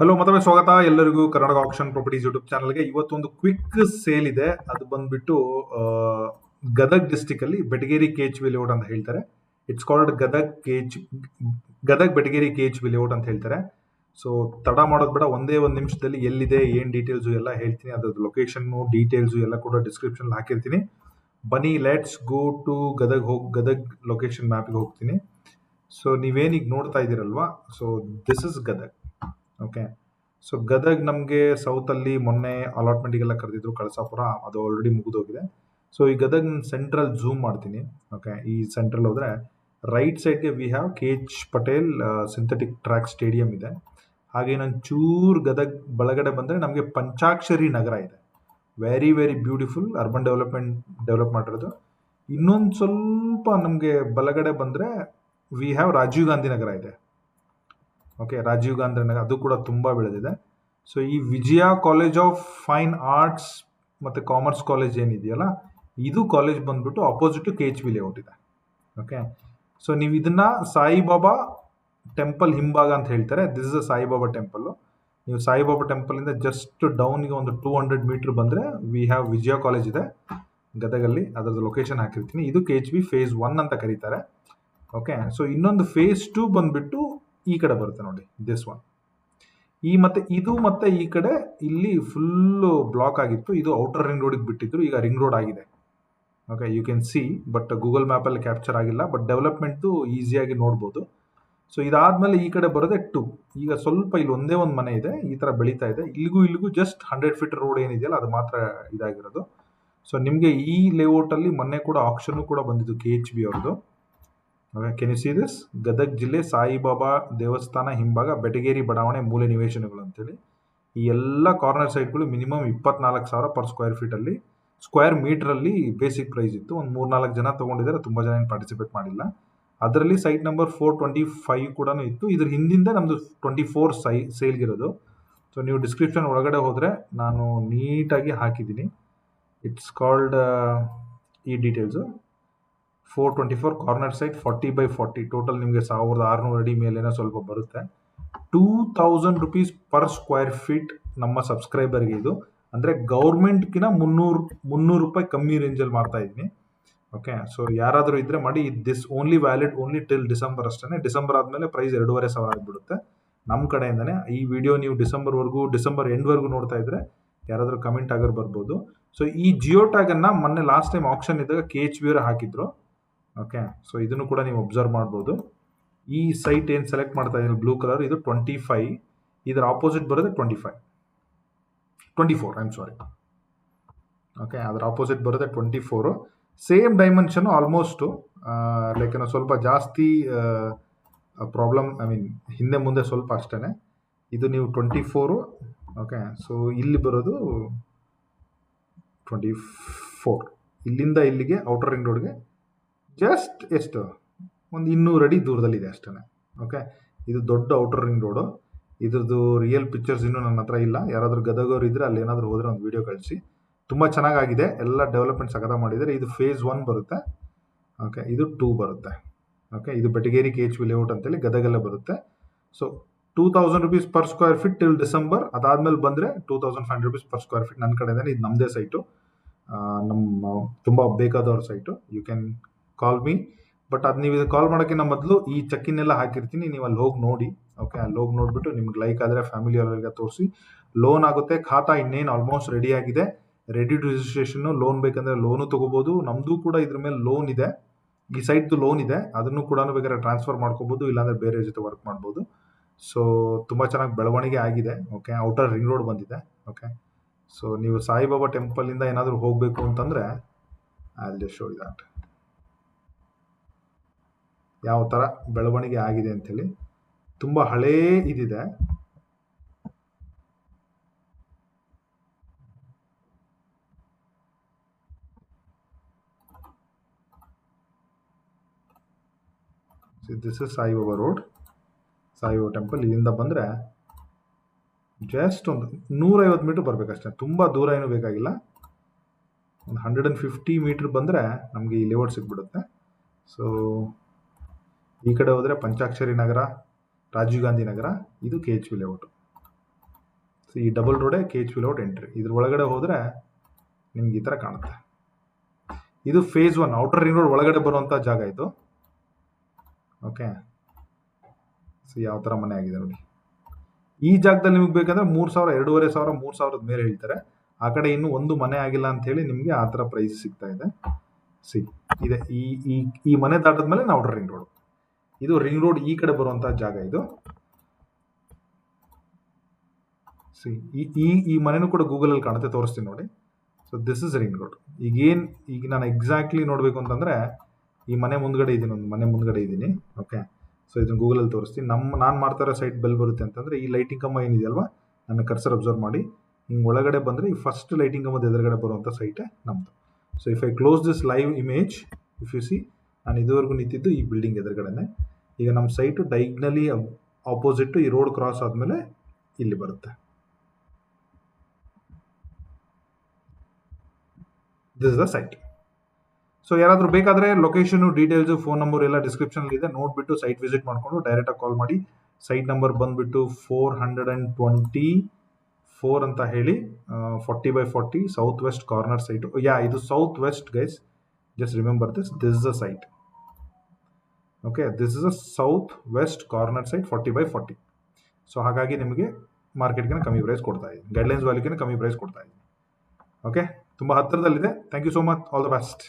Hello ಮತ್ತೊಮ್ಮೆ ಸ್ವಾಗತ. ಎಲ್ಲರಿಗೂ ಕರ್ನಾಟಕ ಆಪ್ಷನ್ ಪ್ರಾಪರ್ಟೀಸ್ ಯೂಟ್ಯೂಬ್ ಚಾನಲ್ಗೆ ಇವತ್ತೊಂದು ಕ್ವಿಕ್ ಸೇಲ್ ಇದೆ. ಅದು ಬಂದ್ಬಿಟ್ಟು ಗದಗ್ ಡಿಸ್ಟಿಕ್ ಅಲ್ಲಿ ಬೆಟಗೇರಿ ಕೇಚ್ ವಿಲೇಔಟ್ ಅಂತ ಹೇಳ್ತಾರೆ. It's called Gadag KH Gadag Betageri KH B layout ಅಂತ ಹೇಳ್ತಾರೆ. ಸೊ ತಡ ಮಾಡೋದು ಬೇಡ. ಒಂದೇ ಒಂದು ನಿಮಿಷದಲ್ಲಿ ಎಲ್ಲಿದೆ, ಏನು ಡೀಟೇಲ್ಸು ಎಲ್ಲ ಹೇಳ್ತೀನಿ. ಅದ್ರದ್ದು ಲೊಕೇಶನ್ನು ಡೀಟೇಲ್ಸು ಎಲ್ಲ ಕೂಡ ಡಿಸ್ಕ್ರಿಪ್ಷನ್ ಹಾಕಿರ್ತೀನಿ. ಬನ್ನಿ ಲೆಟ್ಸ್ ಗೋ ಟು ಗದಗ್ ಹೋಗಿ, ಗದಗ್ ಲೊಕೇಶನ್ ಮ್ಯಾಪಿಗೆ ಹೋಗ್ತೀನಿ. ಸೊ ನೀವೇನೀಗ ನೋಡ್ತಾ ಇದ್ದೀರಲ್ವಾ? So this is Gadag. Okay so Gadag ನಮಗೆ ಸೌತಲ್ಲಿ ಮೊನ್ನೆ ಅಲಾಟ್ಮೆಂಟಿಗೆಲ್ಲ ಕರೆದಿದ್ರು ಕಳಸಾಪುರ. ಅದು ಆಲ್ರೆಡಿ ಮುಗಿದೋಗಿದೆ. ಸೊ ಈ ಗದಗ್ ಸೆಂಟ್ರಲ್ ಝೂಮ್ ಮಾಡ್ತೀನಿ. ಓಕೆ ಈ ಸೆಂಟ್ರಲ್ ಹೋದ್ರೆ ರೈಟ್ ಸೈಡ್ಗೆ we have K H Patel synthetic track stadium ಇದೆ. ಹಾಗೆ ಇನ್ನೊಂದು ಚೂರ್ ಗದಗ್ ಬಳಗಡೆ ಬಂದರೆ ನಮಗೆ ಪಂಚಾಕ್ಷರಿ ನಗರ ಇದೆ. Very very beautiful urban development develop ಮಾಡಿರೋದು. ಇನ್ನೊಂದು ಸ್ವಲ್ಪ ನಮಗೆ ಬಲಗಡೆ ಬಂದರೆ ವಿ ಹ್ಯಾವ್ ರಾಜೀವ್ ಗಾಂಧಿ ನಗರ ಇದೆ. ಓಕೆ ರಾಜೀವ್ ಗಾಂಧಿ ನಗರ ಅದು ಕೂಡ ತುಂಬ ಬೆಳೆದಿದೆ. ಸೊ ಈ Vijaya college of fine arts ಮತ್ತು ಕಾಮರ್ಸ್ ಕಾಲೇಜ್ ಏನಿದೆಯಲ್ಲ, ಇದು ಕಾಲೇಜ್ ಬಂದ್ಬಿಟ್ಟು opposite K H B layout ಇದೆ. ಓಕೆ ಸೊ ನೀವು ಇದನ್ನ ಸಾಯಿಬಾಬಾ ಟೆಂಪಲ್ ಹಿಂಭಾಗ ಅಂತ ಹೇಳ್ತಾರೆ. This is a Saibaba temple ನೀವು ಸಾಯಿಬಾಬಾ ಟೆಂಪಲಿಂದ ಜಸ್ಟ್ ಡೌನ್ಗೆ ಒಂದು ಟೂ ಹಂಡ್ರೆಡ್ ಮೀಟ್ರ್ ಬಂದರೆ ವಿ ಹ್ಯಾವ್ ವಿಜಯ ಕಾಲೇಜ್ ಇದೆ. ಗದಗಲ್ಲಿ ಅದರದ್ದು ಲೊಕೇಶನ್ ಹಾಕಿರ್ತೀನಿ. ಇದು K H B phase one ಅಂತ ಕರೀತಾರೆ. ಓಕೆ ಸೊ ಇನ್ನೊಂದು ಫೇಸ್ ಟೂ ಬಂದ್ಬಿಟ್ಟು ಈ ಕಡೆ ಬರುತ್ತೆ ನೋಡಿ ದಿಸ್ ಒನ್ ಈ ಮತ್ತೆ ಇದು ಮತ್ತೆ ಈ ಕಡೆ ಇಲ್ಲಿ ಫುಲ್ಲು ಬ್ಲಾಕ್ ಆಗಿತ್ತು. ಇದು ಔಟರ್ ರಿಂಗ್ ರೋಡಿಗೆ ಬಿಟ್ಟಿದ್ರು, ಈಗ ರಿಂಗ್ ರೋಡ್ ಆಗಿದೆ. Okay you can see but Google ಮ್ಯಾಪಲ್ಲಿ capture ಆಗಿಲ್ಲ ಬಟ್ ಡೆವಲಪ್ಮೆಂಟು ಈಸಿಯಾಗಿ ನೋಡ್ಬೋದು. ಸೊ ಇದಾದ್ಮೇಲೆ ಈ ಕಡೆ ಬರೋದೆ ಟು ಈಗ ಸ್ವಲ್ಪ ಇಲ್ಲಿ ಒಂದೇ ಒಂದು ಮನೆ ಇದೆ, ಈ ಥರ ಬೆಳೀತಾ ಇದೆ. ಇಲ್ಲಿಗೂ ಇಲ್ಲಿಗೂ ಜಸ್ಟ್ ಹಂಡ್ರೆಡ್ ಫೀಟ್ ರೋಡ್ ಏನಿದೆಯಲ್ಲ, ಅದು ಮಾತ್ರ ಇದಾಗಿರೋದು. ಸೊ ನಿಮಗೆ ಈ ಲೇಔಟಲ್ಲಿ ಮೊನ್ನೆ ಕೂಡ ಆಪ್ಷನ್ ಕೂಡ ಬಂದಿದ್ದು ಕೆ ಎಚ್ ಬಿ ಅವ್ರದ್ದು can you see this Gadag ಜಿಲ್ಲೆ ಸಾಯಿಬಾಬಾ ದೇವಸ್ಥಾನ ಹಿಂಭಾಗ ಬೆಟಗೇರಿ ಬಡಾವಣೆ ಮೂಲೆ ನಿವೇಶನಗಳು ಅಂತೇಳಿ. ಈ ಎಲ್ಲ ಕಾರ್ನರ್ ಸೈಟ್ಗಳು ಮಿನಿಮಮ್ ಇಪ್ಪತ್ನಾಲ್ಕು ಸಾವಿರ ಪರ್ ಸ್ಕ್ವೇರ್ ಫೀಟಲ್ಲಿ ಸ್ಕ್ವೇರ್ ಮೀಟ್ರಲ್ಲಿ ಬೇಸಿಕ್ ಪ್ರೈಸ್ ಇತ್ತು. ಒಂದು ಮೂರ್ನಾಲ್ಕು ಜನ ತೊಗೊಂಡಿದ್ದಾರೆ, ತುಂಬ ಜನ ಏನು ಪಾರ್ಟಿಸಿಪೇಟ್ ಮಾಡಿಲ್ಲ. ಅದರಲ್ಲಿ site number four twenty five ಕೂಡ ಇತ್ತು. ಇದ್ರ ಹಿಂದಿಂದ ನಮ್ಮದು ಟ್ವೆಂಟಿ ಫೋರ್ ಸೈ ಸೇಲ್ಗಿರೋದು ಸೊ ನೀವು ಡಿಸ್ಕ್ರಿಪ್ಷನ್ ಒಳಗಡೆ ಹೋದರೆ ನಾನು ನೀಟಾಗಿ ಹಾಕಿದ್ದೀನಿ. ಇಟ್ಸ್ ಕಾಲ್ಡ್ ಈ details four twenty four corner side forty by forty total ನಿಮಗೆ ಸಾವಿರದ ಆರುನೂರು ಅಡಿ ಮೇಲೇನೋ ಸ್ವಲ್ಪ ಬರುತ್ತೆ. Two thousand rupees per square feet ನಮ್ಮ ಸಬ್ಸ್ಕ್ರೈಬರ್ಗೆ ಇದು. ಅಂದರೆ ಗೌರ್ಮೆಂಟ್ಗಿನ ಮುನ್ನೂರು ಮುನ್ನೂರು ರೂಪಾಯಿ ಕಮ್ಮಿ ರೇಂಜಲ್ಲಿ ಮಾಡ್ತಾ ಇದ್ದೀನಿ ಓಕೆ ಸೊ ಯಾರಾದರೂ ಇದ್ದರೆ ಮಾಡಿ. This only valid only till December ಅಷ್ಟೇ ಡಿಸೆಂಬರ್ ಆದಮೇಲೆ ಪ್ರೈಸ್ ಎರಡೂವರೆ ಸಾವಿರ ಆಗಿಬಿಡುತ್ತೆ. ನಮ್ಮ ಕಡೆಯಿಂದನೇ. ಈ ವಿಡಿಯೋ ನೀವು ಡಿಸೆಂಬರ್ವರೆಗೂ ಡಿಸೆಂಬರ್ ಎಂಡ್ವರೆಗೂ ನೋಡ್ತಾ ಇದ್ದರೆ ಯಾರಾದರೂ ಕಮೆಂಟ್ ಆಗೋರು ಬರ್ಬೋದು. ಸೊ ಈ ಜಿಯೋ ಟ್ಯಾಗನ್ನು ಮೊನ್ನೆ ಲಾಸ್ಟ್ ಟೈಮ್ ಆಪ್ಷನ್ ಇದ್ದಾಗ ಕೆ ಎಚ್ ಬಿ ಅವರು ಹಾಕಿದ್ರು. ಓಕೆ ಸೊ ಇದನ್ನು ಕೂಡ ನೀವು ಒಬ್ಸರ್ವ್ ಮಾಡ್ಬೋದು. ಈ ಸೈಟ್ ಏನು ಸೆಲೆಕ್ಟ್ ಮಾಡ್ತಾ ಇದ್ದೀನಿ ಬ್ಲೂ ಕಲರ್ ಇದು ಟ್ವೆಂಟಿ ಫೈ ಇದರ ಆಪೋಸಿಟ್ ಬರೋದು twenty five twenty four I am sorry okay ಅದರ ಆಪೋಸಿಟ್ ಬರುತ್ತೆ twenty four same dimension almost like ಏನೋ ಸ್ವಲ್ಪ ಜಾಸ್ತಿ ಪ್ರಾಬ್ಲಮ್ ಐ ಮೀನ್ ಹಿಂದೆ ಮುಂದೆ ಸ್ವಲ್ಪ ಅಷ್ಟೇ ಇದು ನೀವು ಟ್ವೆಂಟಿ ಫೋರು ಓಕೆ ಸೊ ಇಲ್ಲಿ ಬರೋದು ಟ್ವೆಂಟಿ ಫೋರ್ ಇಲ್ಲಿಂದ ಇಲ್ಲಿಗೆ ಔಟರ್ ರಿಂಗ್ ರೋಡ್ಗೆ ಜಸ್ಟ್ ಎಷ್ಟು? ಒಂದು ಇನ್ನೂರು ಅಡಿ ದೂರದಲ್ಲಿದೆ ಅಷ್ಟೇ ಓಕೆ ಇದು ದೊಡ್ಡ ಔಟರ್ ರಿಂಗ್ ರೋಡು ಇದ್ರದ್ದು ರಿಯಲ್ ಪಿಕ್ಚರ್ಸ್ ಇನ್ನೂ ನನ್ನ ಹತ್ರ ಇಲ್ಲ. ಯಾರಾದರೂ ಗದಗವ್ರು ಇದ್ದರೆ ಅಲ್ಲಿ ಏನಾದರೂ ಹೋದರೆ ಒಂದು ವೀಡಿಯೋ ಕಳಿಸಿ. ತುಂಬ ಚೆನ್ನಾಗಾಗಿದೆ. ಎಲ್ಲ ಡೆವಲಪ್ಮೆಂಟ್ ಸಗದ ಮಾಡಿದರೆ ಇದು ಫೇಸ್ ಒನ್ ಬರುತ್ತೆ. ಓಕೆ ಇದು ಟೂ ಬರುತ್ತೆ. ಓಕೆ ಇದು Betageri K H B layout ಅಂತೇಳಿ ಗದಗಲ್ಲೇ ಬರುತ್ತೆ. So two thousand rupees per square feet till December ಅದಾದಮೇಲೆ ಬಂದರೆ two thousand five rupees per square feet ನನ್ನ ಕಡೆಯಿಂದ ಇದು ನಮ್ಮದೇ ಸೈಟು ನಮ್ಮ, ತುಂಬ ಬೇಕಾದವ್ರ site you can call me but ಅದು ನೀವು ಕಾಲ್ ಮಾಡೋಕ್ಕಿಂತ ಮೊದಲು ಈ ಚೆಕ್ಕಿನೆಲ್ಲ ಹಾಕಿರ್ತೀನಿ. ನೀವು ಅಲ್ಲಿ ಹೋಗಿ ನೋಡಿ. ಓಕೆ ಅಲ್ಲಿ ಹೋಗಿ ನೋಡಿಬಿಟ್ಟು ನಿಮ್ಗೆ ಲೈಕ್ ಆದರೆ ಫ್ಯಾಮಿಲಿ ಅವರಿಗೆ ತೋರಿಸಿ. ಲೋನ್ ಆಗುತ್ತೆ. ಖಾತಾ ಇನ್ನೇನು ಆಲ್ಮೋಸ್ಟ್ ರೆಡಿ ಆಗಿದೆ. ರೆಡಿ ಟು ರಿಜಿಸ್ಟ್ರೇಷನ್ನು ಲೋನ್ ಬೇಕಂದರೆ ಲೋನು ತೊಗೋಬೋದು. ನಮ್ಮದು ಕೂಡ ಇದ್ರ ಮೇಲೆ ಲೋನ್ ಇದೆ. ಈ ಸೈಟ್ದು ಲೋನ್ ಇದೆ. ಅದನ್ನು ಕೂಡ ಬೇಕಾದ್ರೆ ಟ್ರಾನ್ಸ್ಫರ್ ಮಾಡ್ಕೋಬೋದು. ಇಲ್ಲಾಂದರೆ ಬೇರೆ ಜೊತೆ ವರ್ಕ್ ಮಾಡ್ಬೋದು. ಸೊ ತುಂಬ ಚೆನ್ನಾಗಿ ಬೆಳವಣಿಗೆ ಆಗಿದೆ. ಓಕೆ ಔಟರ್ ರಿಂಗ್ ರೋಡ್ ಬಂದಿದೆ. ಓಕೆ ಸೊ ನೀವು ಸಾಯಿಬಾಬಾ ಟೆಂಪಲಿಂದ ಏನಾದರೂ ಹೋಗಬೇಕು ಅಂತಂದರೆ ಅಲ್ಲಿ ಶೋ ದಾಟ್ ಯಾವ ಥರ ಬೆಳವಣಿಗೆ ಆಗಿದೆ ಅಂಥೇಳಿ ತುಂಬ ಹಳೇ ಇದಿದೆ. This is Saibaba road Saibaba temple ಇಲ್ಲಿಂದ ಬಂದರೆ ಜಸ್ಟ್ ಒಂದು ನೂರೈವತ್ತು ಮೀಟ್ರ್ ಬರಬೇಕಷ್ಟೇ. ತುಂಬ ದೂರ ಏನೂ ಬೇಕಾಗಿಲ್ಲ. ಒಂದು ಹಂಡ್ರೆಡ್ ಆ್ಯಂಡ್ ಫಿಫ್ಟಿ ಮೀಟ್ರ್ ಬಂದರೆ ನಮಗೆ ಈ ಲೇಔಟ್ ಸಿಗ್ಬಿಡುತ್ತೆ. ಸೊ ಈ ಕಡೆ ಹೋದರೆ ಪಂಚಾಕ್ಷರಿ ನಗರ, ರಾಜೀವ್ ಗಾಂಧಿ ನಗರ, ಇದು K H B layout so ಈ double ರೋಡೇ K H B layout entry ಇದ್ರ ಒಳಗಡೆ ಹೋದರೆ ನಿಮ್ಗೆ ಈ ಥರ ಕಾಣುತ್ತೆ. ಇದು phase one outer ring road ಒಳಗಡೆ ಬರುವಂಥ ಜಾಗ ಇದು. ಓಕೆ ಸೊ ಯಾವ ಥರ ಮನೆ ಆಗಿದೆ ನೋಡಿ. ಈ ಜಾಗದಲ್ಲಿ ನಿಮಗೆ ಬೇಕಂದ್ರೆ ಮೂರು ಸಾವಿರ, ಎರಡೂವರೆ ಸಾವಿರ, ಮೂರು ಸಾವಿರದ ಮೇಲೆ ಹೇಳ್ತಾರೆ. ಆ ಕಡೆ ಇನ್ನೂ ಒಂದು ಮನೆ ಆಗಿಲ್ಲ ಅಂತ ಹೇಳಿ ನಿಮಗೆ ಆ ಥರ ಪ್ರೈಸ್ ಸಿಗ್ತಾ ಇದೆ. ಸಿ ಇದೆ ಈ ಈ ಮನೆ ದಾಟದ ನಾವು ಔಟರ್ ರಿಂಗ್ ರೋಡ್ ಇದು ರಿಂಗ್ ರೋಡ್ ಈ ಕಡೆ ಬರುವಂಥ ಜಾಗ ಇದು. ಈ ಈ ಮನೆನೂ ಕೂಡ ಗೂಗಲಲ್ಲಿ ಕಾಣುತ್ತೆ, ತೋರಿಸ್ತೀನಿ ನೋಡಿ. So this is ring road ಈಗೇನು, ಈಗ ನಾನು ಎಕ್ಸಾಕ್ಟ್ಲಿ ನೋಡಬೇಕು ಅಂತಂದರೆ, ಈ ಮನೆ ಮುಂದ್ಗಡೆ ಇದ್ದೀನಿ ಒಂದು ಮನೆ ಮುಂದ್ಗಡೆ ಇದ್ದೀನಿ ಓಕೆ ಸೊ ಇದನ್ನು ಗೂಗಲಲ್ಲಿ ತೋರಿಸ್ತೀನಿ. ನಮ್ಮ ನಾನು ಮಾಡ್ತಾ ಸೈಟ್ ಬೆಲ್ ಬರುತ್ತೆ ಅಂತಂದರೆ, ಈ ಲೈಟಿಂಗ್ ಕಂಬ ಏನಿದೆಯಲ್ವಾ, ನನ್ನ ಕರ್ಸರ್ ಅಬ್ಸರ್ವ್ ಮಾಡಿ, ಹಿಂಗೆ ಒಳಗಡೆ ಬಂದರೆ, ಈ ಫಸ್ಟ್ ಲೈಟಿಂಗ್ ಕಂಬದ ಎದುರುಗಡೆ ಬರುವಂಥ ಸೈಟೇ ನಮ್ಮದು so if I close this live image if you see ನಾನು ಇದುವರೆಗೂ ನಿಂತಿದ್ದು ಈ ಬಿಲ್ಡಿಂಗ್ ಎದುರುಗಡೆನೆ. ಈಗ ನಮ್ಮ ಸೈಟು ಡೈಗ್ನಲಿ ಆಪೋಸಿಟ್ಟು ಈ ರೋಡ್ ಕ್ರಾಸ್ ಆದಮೇಲೆ ಇಲ್ಲಿ ಬರುತ್ತೆ. ದಿಸ್ ದ ಸೈಟ್ ಸೊ ಯಾರಾದರೂ ಬೇಕಾದರೆ ಲೊಕೇಶನು ಡೀಟೇಲ್ಸು ಫೋನ್ ನಂಬರ್ ಎಲ್ಲ ಡಿಸ್ಕ್ರಿಪ್ಷನಲ್ಲಿ ಇದೆ. ನೋಡಿಬಿಟ್ಟು ಸೈಟ್ ವಿಸಿಟ್ ಮಾಡಿಕೊಂಡು ಡೈರೆಕ್ಟಾಗಿ ಕಾಲ್ ಮಾಡಿ. ಸೈಟ್ ನಂಬರ್ ಬಂದುಬಿಟ್ಟು four hundred and twenty four ಅಂತ ಹೇಳಿ forty by forty south west corner site ಯಾ ಇದು south west guys just remember this this is a site okay this is a south west corner site forty by forty so ಹಾಗಾಗಿ ನಿಮಗೆ ಮಾರ್ಕೆಟ್ಗೆ ಕಮ್ಮಿ price ಕೊಡ್ತಾ ಇದ್ದೀನಿ. Guidelines ವ್ಯಾಲ್ಯೂಗೆ ಕಮ್ಮಿ price ಕೊಡ್ತಾ ಇದ್ದೀನಿ. ಓಕೆ ತುಂಬ ಹತ್ತಿರದಲ್ಲಿದೆ. Thank you so much all the best